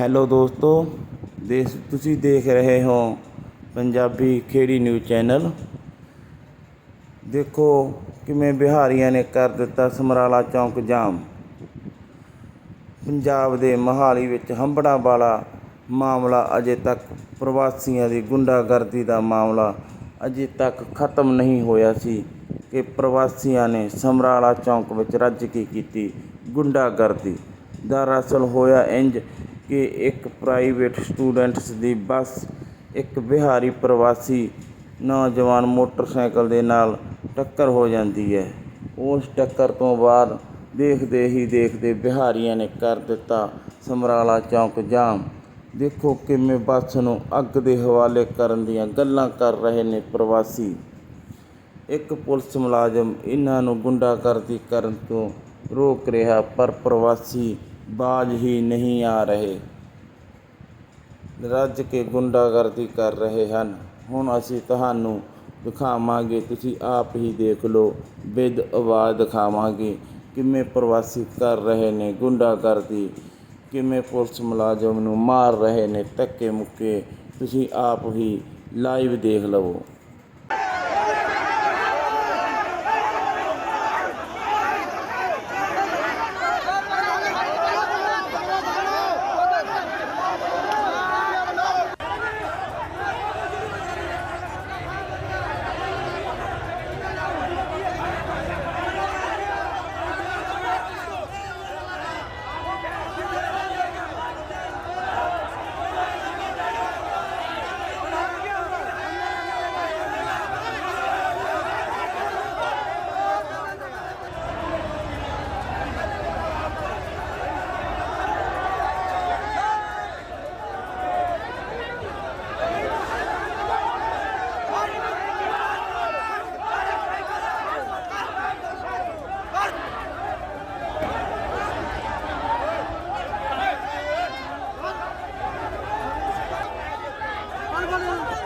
Hello ਦੋਸਤੋ, ਦੇਸ, ਤੁਸੀਂ ਦੇਖ ਰਹੇ ਹੋ ਪੰਜਾਬੀ ਖੇੜੀ ਨਿਊਜ਼ ਚੈਨਲ ਦੇਖੋ ਕਿਵੇਂ ਬਿਹਾਰੀਆਂ ਨੇ ਕਰ ਦਿੱਤਾ ਸਮਰਾਲਾ ਚੌਂਕ ਜਾਮ। ਪੰਜਾਬ ਦੇ ਮੋਹਾਲੀ ਵਿੱਚ ਹੰਬੜਾ ਵਾਲਾ ਮਾਮਲਾ ਅਜੇ ਤੱਕ ਪ੍ਰਵਾਸੀਆਂ ਦੀ ਗੁੰਡਾਗਰਦੀ ਦਾ ਮਾਮਲਾ ਅਜੇ ਤੱਕ ਖਤਮ ਨਹੀਂ ਹੋਇਆ ਸੀ ਕਿ ਪ੍ਰਵਾਸੀਆਂ ਨੇ ਸਮਰਾਲਾ ਚੌਂਕ ਵਿੱਚ ਰੱਜ ਕੇ ਕੀਤੀ ਗੁੰਡਾਗਰਦੀ। ਦਰਅਸਲ ਹੋਇਆ ਇੰਜ ਕਿ ਇੱਕ ਪ੍ਰਾਈਵੇਟ ਸਟੂਡੈਂਟਸ ਦੀ ਬੱਸ, ਇੱਕ ਬਿਹਾਰੀ ਪ੍ਰਵਾਸੀ ਨੌਜਵਾਨ ਮੋਟਰਸਾਈਕਲ ਦੇ ਨਾਲ ਟੱਕਰ ਹੋ ਜਾਂਦੀ ਹੈ। ਉਸ ਟੱਕਰ ਤੋਂ ਬਾਅਦ ਦੇਖਦੇ ਹੀ ਦੇਖਦੇ ਬਿਹਾਰੀਆਂ ਨੇ ਕਰ ਦਿੱਤਾ ਸਮਰਾਲਾ ਚੌਂਕ ਜਾਮ। ਦੇਖੋ ਕਿਵੇਂ ਬੱਸ ਨੂੰ ਅੱਗ ਦੇ ਹਵਾਲੇ ਕਰਨ ਦੀਆਂ ਗੱਲਾਂ ਕਰ ਰਹੇ ਨੇ ਪ੍ਰਵਾਸੀ। ਇੱਕ ਪੁਲਿਸ ਮੁਲਾਜ਼ਮ ਇਹਨਾਂ ਨੂੰ ਗੁੰਡਾਗਰਦੀ ਕਰਨ ਤੋਂ ਰੋਕ ਰਿਹਾ, ਪਰ ਪ੍ਰਵਾਸੀ ਬਾਜ਼ ਹੀ ਨਹੀਂ ਆ ਰਹੇ। ਰੱਜ ਕੇ ਗੁੰਡਾਗਰਦੀ ਕਰ ਰਹੇ ਹਨ। ਹੁਣ ਅਸੀਂ ਤੁਹਾਨੂੰ ਦਿਖਾਵਾਂਗੇ, ਤੁਸੀਂ ਆਪ ਹੀ ਦੇਖ ਲਓ। ਵਿਦ ਆਵਾਜ਼ ਦਿਖਾਵਾਂਗੇ। ਕਿਵੇਂ ਪ੍ਰਵਾਸੀ ਕਰ ਰਹੇ ਨੇ ਗੁੰਡਾਗਰਦੀ। ਕਿਵੇਂ ਪੁਲਿਸ ਮੁਲਾਜ਼ਮ ਨੂੰ ਮਾਰ ਰਹੇ ਨੇ ਧੱਕੇ ਮੁੱਕੇ ਤੁਸੀਂ ਆਪ ਹੀ ਲਾਈਵ ਦੇਖ ਲਵੋ। Come on,